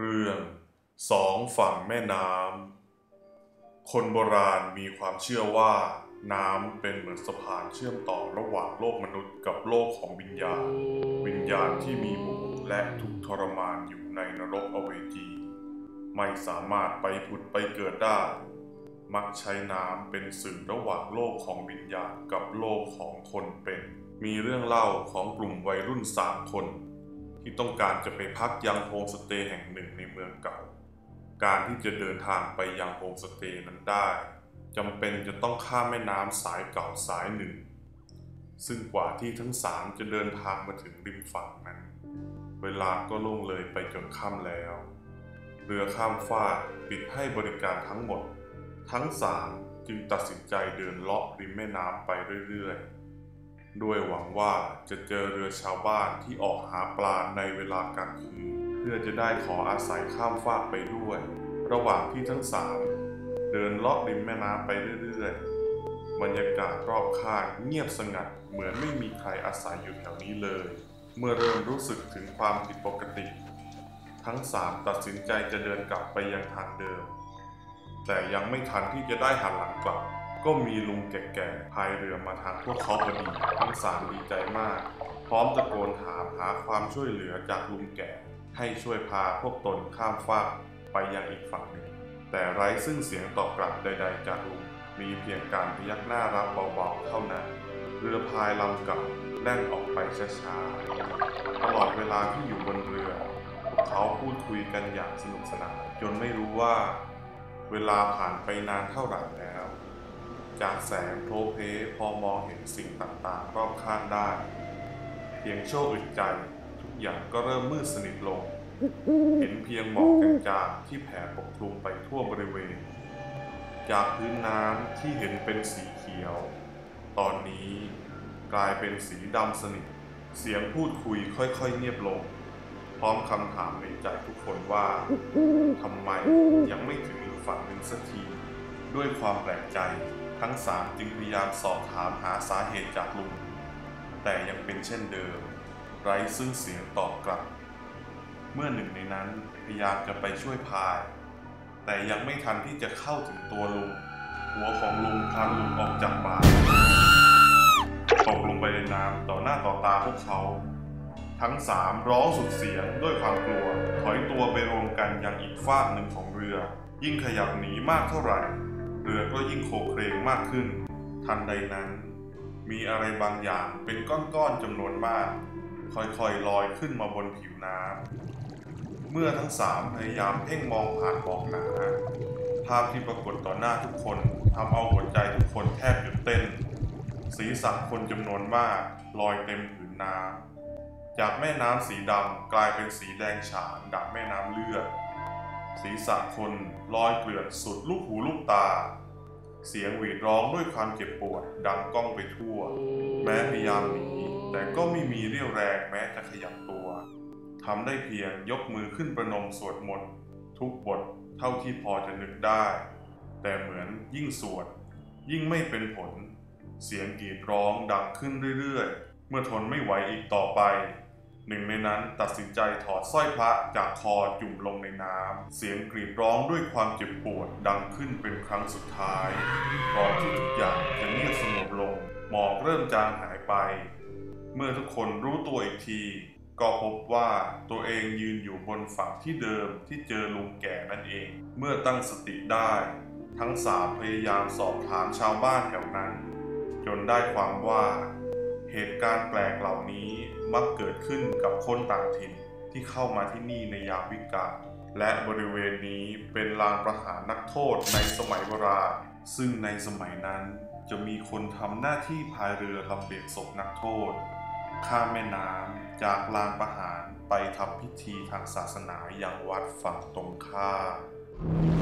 เรื่องสองฝั่งแม่น้ำ คนโบราณมีความเชื่อว่า น้ำเป็นเหมือนสะพานเชื่อมต่อระหว่างโลกมนุษย์กับโลกของวิญญาณ วิญญาณที่มีบุญและทุกทรมานอยู่ในนรกอเวจี ไม่สามารถไปผุดไปเกิดได้ มักใช้น้ำเป็นสื่อระหว่างโลกของวิญญาณกับโลกของคนเป็น มีเรื่องเล่าของกลุ่มวัยรุ่นสามคน ที่ต้องการจะไปพักยังโฮมสเตย์แห่งหนึ่งในเมืองเก่า การที่จะเดินทางไปยังโฮมสเตย์นั้นได้จำเป็นจะต้องข้ามแม่น้ำสายเก่าสายหนึ่ง ซึ่งกว่าที่ทั้งสามจะเดินทางมาถึงริมฝั่งนั้น เวลาก็ล่วงเลยไปจนค่ำแล้ว เรือข้ามฟากปิดให้บริการทั้งหมด ทั้งสามจึงตัดสินใจเดินเลาะริมแม่น้ำไปเรื่อยๆ ด้วยหวังว่าจะเจอเรือชาวบ้านที่ออกหาปลาในเวลากลางคืนเพื่อจะได้ขออาศัยข้ามฟากไปด้วย ระหว่างที่ทั้งสามเดินเลาะริมแม่น้ำไปเรื่อยๆ บรรยากาศรอบข้างเงียบสงัดเหมือนไม่มีใครอาศัยอยู่แถวนี้เลย เมื่อเริ่มรู้สึกถึงความผิดปกติ ทั้งสามตัดสินใจจะเดินกลับไปยังทางเดิม แต่ยังไม่ทันที่จะได้หันหลังกลับ ก็มีลุงแก่ๆพายเรือมาทางพวกเขาพอดีทั้งสามดีใจมาก พร้อมตะโกนถามหาความช่วยเหลือจากลุงแก่ ให้ช่วยพาพวกตนข้ามฟากไปยังอีกฝั่งหนึ่ง แต่ไร้ซึ่งเสียงตอบกลับใด ๆ จากลุงมีเพียงการพยักหน้ารับเบาๆเท่านั้น เรือพายลำเก่าแล่นออกไปช้าๆตลอดเวลาที่อยู่บนเรือ พวกเขาพูดคุยกันอย่างสนุกสนานจนไม่รู้ว่า เวลาผ่านไปนานเท่าไหร่แล้ว จากแสงโพลเพพอมองเห็นสิ่งต่างๆรอบข้างได้ เพียงโชั่วอึดใจ ทุกอย่างก็เริ่มมืดสนิทลง เห็นเพียงหมอกจางๆที่แผ่ปกคลุมไปทั่วบริเวณ จากพื้นน้ำที่เห็นเป็นสีเขียว ตอนนี้กลายเป็นสีดำสนิท เสียงพูดคุยค่อยๆเงียบลง พร้อมคำถามในใจทุกคนว่าทำไมยังไม่ถึงฝั่งหนึ่งสักที ด้วยความแปลกใจ ทั้งสามจึงพยายามสอบถามหาสาเหตุจากลุง แต่ยังเป็นเช่นเดิม ไร้ซึ่งเสียงตอบกลับ เมื่อหนึ่งในนั้นพยายามจะไปช่วยพาย แต่ยังไม่ทันที่จะเข้าถึงตัวลุง หัวของลุงพลันลุดออกจากบ่าตกลงไปในน้ำต่อหน้าต่อตาพวกเขา ทั้งสามร้องสุดเสียงด้วยความกลัว ถอยตัวไปรวมกันยังอีกฟากหนึ่งของเรือ ยิ่งขยับหนีมากเท่าไหร่ รือก็ยิ่งโคเครงมากขึ้น ทันใดนั้น มีอะไรบางอย่างเป็นก้อนๆจำนวนมาก ค่อยๆลอยขึ้นมาบนผิวน้ำเมื่อทั้งสามพยายามเพ่งมองผ่านหมอกหนาภาพที่ปรากฏต่อหน้าทุกคนทำเอาหัวใจทุกคนแทบหยุดเต้นศีรษะคนจำนวนมากลอยเต็มผืนน้ำจากแม่น้ำสีดำกลายเป็นสีแดงฉานดับแม่น้ำเลือด ศีรษะคนลอยเกลื่อนสุดลูกหูลูกตา เสียงหวีดร้องด้วยความเจ็บปวดดังก้องไปทั่ว แม้พยายามหนีแต่ก็ไม่มีเรี่ยวแรงแม้จะขยับตัวทำได้เพียงยกมือขึ้นประนมสวดมนต์ทุกบทเท่าที่พอจะนึกได้ แต่เหมือนยิ่งสวด ยิ่งไม่เป็นผล เสียงกรีดร้องดังขึ้นเรื่อยๆ เมื่อทนไม่ไหวอีกต่อไป หนึ่งในนั้นตัดสินใจถอดสร้อยพระจากคอจุ่มลงในน้ำ เสียงกรีดร้องด้วยความเจ็บปวดดังขึ้นเป็นครั้งสุดท้ายก่อนที่ทุกอย่างจะเงียบสงบลง หมอกเริ่มจางหายไป เมื่อทุกคนรู้ตัวอีกที ก็พบว่าตัวเองยืนอยู่บนฝั่งที่เดิมที่เจอลุงแก่นั่นเอง เมื่อตั้งสติได้ ทั้งสามพยายามสอบถามชาวบ้านแถวนั้น จนได้ความว่า เหตุการณ์แปลกเหล่านี้ มักเกิดขึ้นกับคนต่างถิ่นที่เข้ามาที่นี่ในยามวิกาลและบริเวณนี้เป็นลานประหารนักโทษในสมัยโบราณซึ่งในสมัยนั้นจะมีคนทำหน้าที่พายเรือลำเลียงศพนักโทษ ข้ามแม่น้ำจากลานประหารไปทำพิธีทางศาสนาอย่างวัดฝั่งตรงข้าม